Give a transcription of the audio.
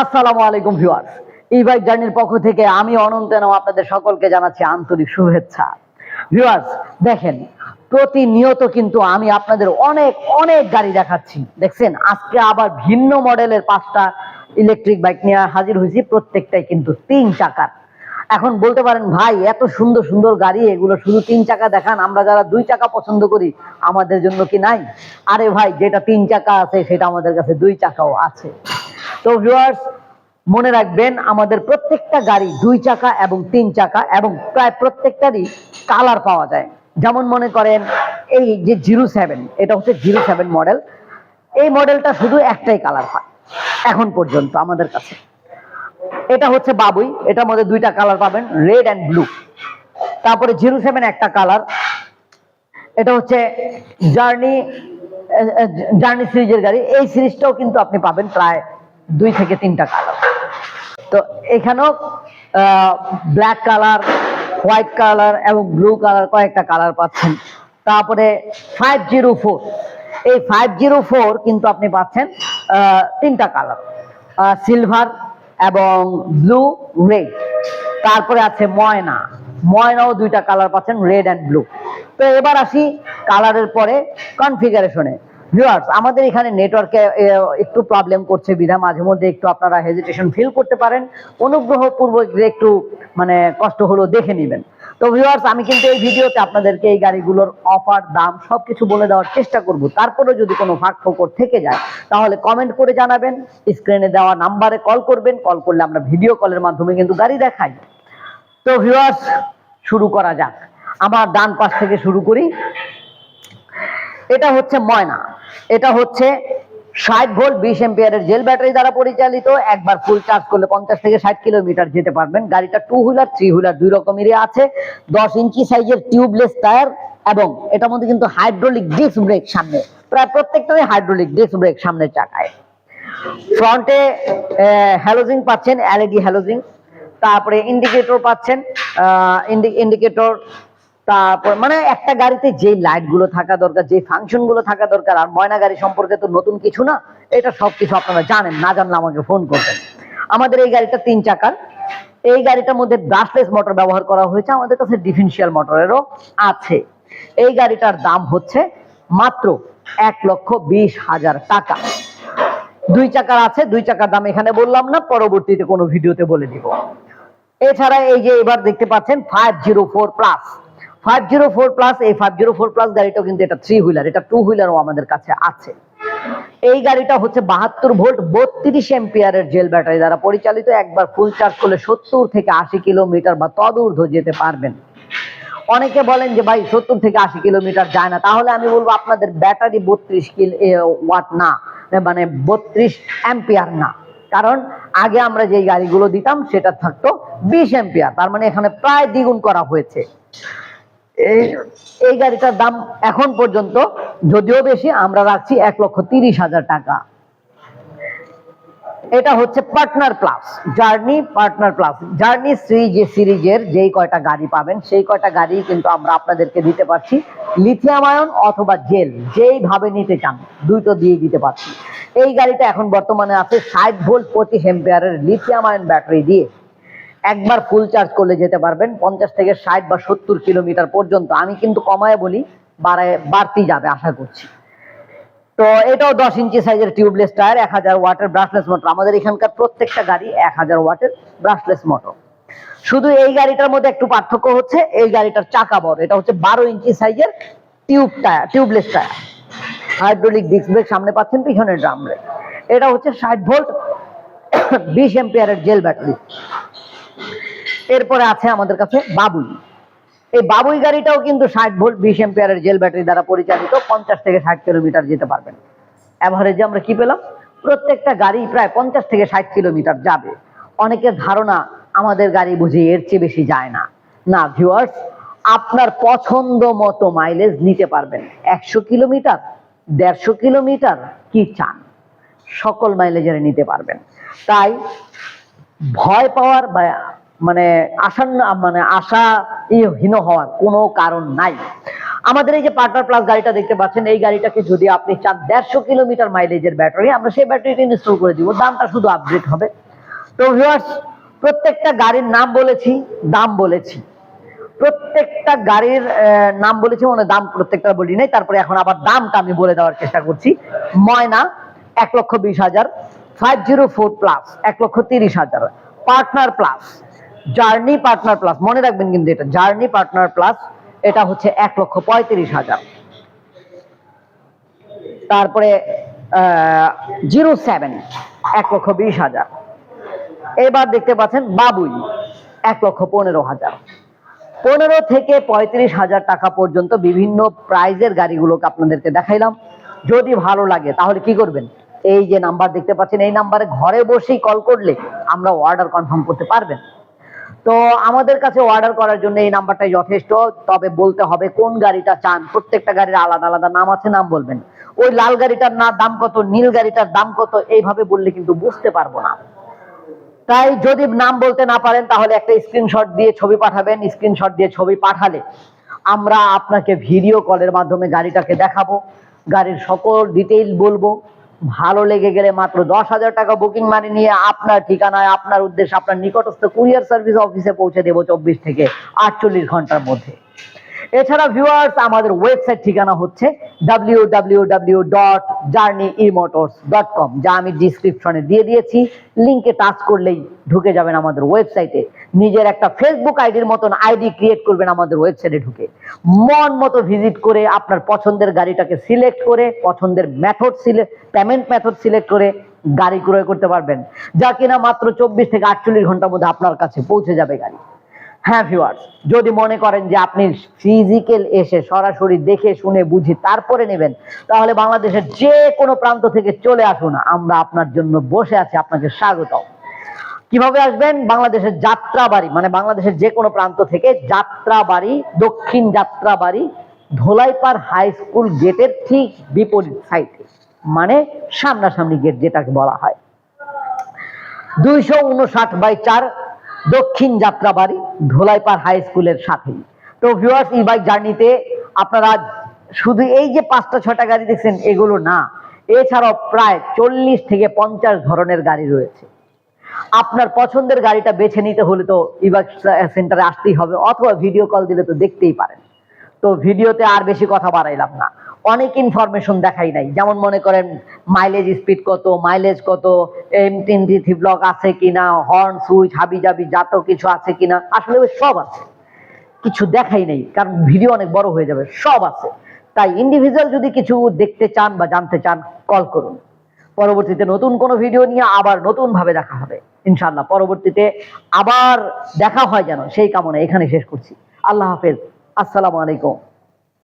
আসসালামু আলাইকুম ভিউয়ার্স। ই বাইক জার্নির পক্ষ থেকে আমি অনন্ত নাম আপনাদের সকলকে জানাচ্ছি আন্তরিক শুভেচ্ছা। ভিউয়ার্স, দেখেন, প্রতিনিয়ত কিন্তু আমি আপনাদের অনেক অনেক গাড়ি দেখাচ্ছি। দেখছেন, আজকে আবার ভিন্ন মডেলের পাঁচটা ইলেকট্রিক বাইক নিয়ে হাজির হয়েছি, প্রত্যেকটাই কিন্তু তিন চাকার। এখন বলতে পারেন, ভাই, এত সুন্দর সুন্দর গাড়ি, এগুলো শুধু তিন চাকা দেখান, আমরা যারা দুই চাকা পছন্দ করি, আমাদের জন্য কি নাই? আরে ভাই, যেটা তিন চাকা আছে, সেটা আমাদের কাছে দুই চাকাও আছে। তো ভিউয়ার্স মনে রাখবেন আমাদের প্রত্যেকটা গাড়ি দুই চাকা এবং তিন চাকা এবং প্রায় প্রত্যেকটারই কালার পাওয়া যায়। যেমন মনে করেন এই যে জিরো সেভেন এটা হচ্ছে জিরো সেভেন মডেল এই মডেলটা শুধু একটাই কালার পায়, এখন পর্যন্ত আমাদের কাছে। এটা হচ্ছে বাবুই, এটার মধ্যে দুইটা কালার পাবেন রেড অ্যান্ড ব্লু তারপরে জিরো সেভেন একটা কালার এটা হচ্ছে জার্নি জার্নি সিরিজের গাড়ি। এই সিরিজটাও কিন্তু আপনি পাবেন প্রায় দুই থেকে তিনটা কালার তো এখানেও ব্ল্যাক কালার হোয়াইট কালার এবং ব্লু কালার কয়েকটা কালার পাচ্ছেন। তারপরে ফাইভ জিরো ফোর এই ফাইভ জিরো ফোর কিন্তু আপনি পাচ্ছেন তিনটা কালার সিলভার এবং ব্লু রেড তারপরে আছে ময়না। ময়নাও দুইটা কালার পাচ্ছেন রেড অ্যান্ড ব্লু তো এবার আসি কালারের পরে কনফিগারেশনে ভিউয়ার্স আমাদের এখানে নেটওয়ার্কে একটু প্রবলেম করছে বিধা। মাঝে মধ্যে একটু আপনারা হেজিটেশন ফিল করতে পারেন। অনুগ্রহপূর্বক একটু মানে কষ্ট হলো দেখে নেবেন। তো ভিউয়ার্স আমি কিন্তু এই ভিডিওতে আপনাদেরকে এই গাড়িগুলোর অফার দাম সবকিছু বলে দেওয়ার চেষ্টা করব। তারপরেও যদি কোনো ফাঁক ফোকর থেকে যায়, তাহলে কমেন্ট করে জানাবেন। স্ক্রিনে দেওয়া নাম্বারে কল করবেন। কল করলে আমরা ভিডিও কলের মাধ্যমে কিন্তু গাড়ি দেখাই। তো ভিউয়ার্স শুরু করা যাক। আমার ডান পাশ থেকে শুরু করি। এটা হচ্ছে ময়না। এটা হচ্ছে ষাট ভোল্ট বিশ এম্পিয়ারের জেল ব্যাটারি দ্বারা পরিচালিত। একবার ফুল চার্জ করলে পঞ্চাশ থেকে ষাট কিলোমিটার যেতে পারবেন। গাড়িটা টু হুইলার থ্রি হুইলার দুই রকমেরই আছে। দশ ইঞ্চি সাইজের টিউবলেস টায়ার এবং এটার মধ্যে কিন্তু হাইড্রোলিক ডিস্ক ব্রেক সামনে। প্রায় প্রত্যেকটারই হাইড্রোলিক ডিস্ক ব্রেক সামনে চাকায়। ফ্রন্টে হ্যালোজিং পাচ্ছেন এলইডি হ্যালোজিং তারপরে ইন্ডিকেটর পাচ্ছেন ইন্ডিকেটর তারপর মানে একটা গাড়িতে যে লাইটগুলো থাকা দরকার, যে ফাংশনগুলো থাকা দরকার, আর ময়না গাড়ি সম্পর্কে তো নতুন কিছু না, এটা সবকিছু আপনারা জানেন, না জানলে আমাকে ফোন করবেন। আমাদের এই গাড়িটা তিন চাকার, এই গাড়িটার মধ্যে ব্রাশলেস মোটর ব্যবহার করা হয়েছে, আমাদের কাছে ডিফেন্সিয়াল মোটরেরও আছে। এই গাড়িটার দাম হচ্ছে মাত্র এক লক্ষ বিশ হাজার টাকা। দুই চাকার আছে, দুই চাকার দাম এখানে বললাম না, পরবর্তীতে কোনো ভিডিওতে বলে দিব। এছাড়া এই যে এবার দেখতে পাচ্ছেন five zero four plus five zero four plus এই ফাইভ জিরো ফোর প্লাস গাড়িটাও কিন্তু এটা থ্রি হুইলার এটা টু হুইলারও আমাদের কাছে আছে। এই গাড়িটা হচ্ছে বাহাত্তর ভোল্ট, বত্রিশ এম্পিয়ারের জেল ব্যাটারি দ্বারা পরিচালিত, একবার ফুল চার্জ করলে সত্তর থেকে আশি কিলোমিটার বা যেতে পারবেন। অনেকে বলেন যে ভাই, সত্তর থেকে আশি কিলোমিটার যায় না, তাহলে আমি বলব আপনাদের ব্যাটারি বত্রিশ ওয়াট না মানে বত্রিশ অ্যাম্পিয়ার না। কারণ আগে আমরা যে গাড়িগুলো দিতাম, সেটা থাকতো বিশ অ্যাম্পিয়ার, তার মানে এখানে প্রায় দ্বিগুণ করা হয়েছে। এই এই গাড়িটার দাম এখন পর্যন্ত যদিও বেশি আমরা রাখছি এক লক্ষ তিরিশ হাজার টাকা। এটা হচ্ছে partner plus journey partner plus. Journey যে সিরিজের যেই কয়টা গাড়ি পাবেন সেই কয়টা গাড়ি কিন্তু আমরা আপনাদেরকে দিতে পারছি। লিথিয়াম আয়ন অথবা জেল যেইভাবে নিতে চান দুটো দিয়ে দিতে পারছি। এই গাড়িটা এখন বর্তমানে আছে ষাট ভোল্ট প্রতি এম্পিয়ারের লিথিয়াম আয়ন ব্যাটারি দিয়ে। একবার ফুল চার্জ করলে যেতে পারবেন, পঞ্চাশ থেকে ষাট বা সত্তর কিলোমিটার পর্যন্ত। আমি কিন্তু কমায় বলি, বাড়ায়, বাড়তি যাবে আশা করছি। তো এটাও দশ ইঞ্চি সাইজের টিউবলেস টায়ার এক হাজার ওয়াটের ব্রাশলেস মোটর আমাদের এখানকার প্রত্যেকটা গাড়ি এক হাজার ওয়াটের ব্রাশলেস মোটর শুধু এই গাড়িটার মধ্যে একটু পার্থক্য হচ্ছে, এই গাড়িটার চাকা বড়। এটা হচ্ছে বারো ইঞ্চি সাইজের tube tyre tubeless tyre hydraulic disc brake সামনে পাচ্ছেন, পিছনে ড্রাম ব্রেক এটা হচ্ছে ষাট ভোল্ট বিশ এম্পিয়ারের জেল ব্যাটারি এরপরে আছে আমাদের কাছে বাবুই। এই বাবুই গাড়িটাও কিন্তু ষাট ভোল্ট, বিশ এম্পিয়ারের জেল ব্যাটারি দ্বারা পরিচালিত, পঞ্চাশ থেকে ষাট কিলোমিটার যেতে পারবেন। অ্যাভারেজে আমরা কি পেলাম? প্রত্যেকটা গাড়ি প্রায় পঞ্চাশ থেকে ষাট কিলোমিটার যাবে। অনেকের ধারণা আমাদের গাড়ি বুঝি এর চেয়ে বেশি যায় না। না ভিউয়ার্স আপনার পছন্দ মতো মাইলেজ নিতে পারবেন। একশো কিলোমিটার, দেড়শো কিলোমিটার কি চান? সকল মাইলেজের নিতে পারবেন। তাই ভয় পাওয়ার বা মানে আসান্ন মানে আশা হীন হওয়ার কোনো কারণ নাই। আমাদের এই যে পার্টনার প্লাস গাড়িটা দেখতে পাচ্ছেন, এই গাড়িটাকে যদি আপনি চান দেড়শো কিলোমিটার মাইলেজের ব্যাটারি আমরা সেই ব্যাটারিটা ইনস্টল করে দিব। দামটা শুধু আপডেট হবে। তো প্রত্যেকটা গাড়ির নাম বলেছি, দাম বলেছি। প্রত্যেকটা গাড়ির নাম বলেছি মানে দাম প্রত্যেকটা বলি নাই। তারপরে এখন আবার দামটা আমি বলে দেওয়ার চেষ্টা করছি। ময়না, এক লক্ষ বিশ হাজার। ফাইভ জিরো ফোর প্লাস এক লক্ষ তিরিশ হাজার। Partner plus journey partner plus মনে রাখবেন কিন্তু এটা জার্নি পার্টনার প্লাস এটা হচ্ছে এক লক্ষ পঁয়ত্রিশ হাজার। তারপরে জিরো সেভেন, এক লক্ষ বিশ হাজার। এবার দেখতে পাচ্ছেন বাবুই, এক লক্ষ পনেরো হাজার। পনেরো থেকে পঁয়ত্রিশ হাজার টাকা পর্যন্ত বিভিন্ন প্রাইজের গাড়িগুলোকে আপনাদেরকে দেখাইলাম। যদি ভালো লাগে, তাহলে কি করবেন? এই যে নাম্বার দেখতে পাচ্ছেন, এই নাম্বারে ঘরে বসেই কল করলে আমরা অর্ডার কনফার্ম করতে পারবেন। তো আমাদের কাছে অর্ডার করার জন্য এই নাম্বারটাই যথেষ্ট। তবে বলতে হবে কোন গাড়িটা চান? প্রত্যেকটা গাড়ির আলাদা আলাদা নাম আছে, নাম বলবেন। ওই লাল গাড়িটার না দাম কত, নীল গাড়িটার দাম কত, এইভাবে বললে কিন্তু বুঝতে পারব না। তাই যদি নাম বলতে না পারেন, তাহলে একটা স্ক্রিনশট দিয়ে ছবি পাঠাবেন। স্ক্রিনশট দিয়ে ছবি পাঠালে আমরা আপনাকে ভিডিও কলের মাধ্যমে গাড়িটাকে দেখাবো। গাড়ির সকল ডিটেইল বলব। ভালো লেগে গেলে মাত্র দশ হাজার টাকা বুকিং মানি নিয়ে আপনার ঠিকানায়, আপনার উদ্দেশ্যে আপনার নিকটস্থ কুরিয়ার সার্ভিস অফিসে পৌঁছে দেবো চব্বিশ থেকে আটচল্লিশ ঘণ্টার মধ্যে। এছাড়া ভিউয়ার্স আমাদের ওয়েবসাইট ঠিকানা হচ্ছে কম যা আমি ডিসক্রিপশনে দিয়ে দিয়েছি। লিঙ্কে টাচ করলেই ঢুকে যাবেন আমাদের ওয়েবসাইটে নিজের একটা ফেসবুক আইডির মতন আইডি ক্রিয়েট করবেন আমাদের ওয়েবসাইটে ঢুকে। মন মতো ভিজিট করে আপনার পছন্দের গাড়িটাকে সিলেক্ট করে, পছন্দের method select payment method select করে গাড়ি ক্রয় করতে পারবেন। যা কিনা মাত্র চব্বিশ থেকে আটচল্লিশ ঘণ্টার মধ্যে আপনার কাছে পৌঁছে যাবে গাড়ি। হ্যাঁ ভিউয়ার্স যদি মনে করেন যে আপনি ফিজিক্যাল এসে সরাসরি দেখে শুনে বুঝে তারপরে নেবেন, তাহলে বাংলাদেশের যে কোনো প্রান্ত থেকে চলে আসুন। আমরা আপনার জন্য বসে আছি, আপনাকে স্বাগত কীভাবে আসবেন? বাংলাদেশের যাত্রাবাড়ি মানে বাংলাদেশের যে কোনো প্রান্ত থেকে যাত্রাবাড়ি, দক্ষিণ যাত্রাবাড়ি, ধোলাইপাড় হাই স্কুল গেটের ঠিক বিপরীত সাইডে মানে সামনাসামনি গেট যেটাকে বলা হয়। দুইশো উনষাট বাই চার দক্ষিণ যাত্রাবাড়ি, ধোলাইপাড় হাই স্কুলের সাথেই। তো ভিউয়ার্স ই বাইক জার্নিতে আপনারা শুধু এই যে পাঁচটা ছটা গাড়ি দেখছেন, এগুলো না। এছাড়াও প্রায় চল্লিশ থেকে পঞ্চাশ ধরনের গাড়ি রয়েছে। আপনার পছন্দের গাড়িটা বেছে নিতে হলে তো ই বাইক সেন্টারে আসতেই হবে, অথবা ভিডিও কল দিলে তো দেখতেই পারেন। তো ভিডিওতে আর বেশি কথা বাড়াইলাম না। অনেক ইনফরমেশন দেখাই নাই। যেমন মনে করেন মাইলেজ স্পিড কত মাইলেজ কত এম থ্রি ব্লক আছে কিনা হর্ন সুইচ হাবি জাবি যত কিছু আছে কিনা, আসলে সব আছে। কিছু দেখাই নেই, কারণ ভিডিও অনেক বড় হয়ে যাবে, সব আছে। তাই ইন্ডিভিজুয়াল যদি কিছু দেখতে চান বা জানতে চান কল করুন। পরবর্তীতে নতুন কোনো ভিডিও নিয়ে আবার নতুন ভাবে দেখা হবে। ইনশাল্লাহ পরবর্তীতে আবার দেখা হয় যেন, সেই কামনা এখানে শেষ করছি। আল্লাহ হাফেজ। আসসালামু আলাইকুম।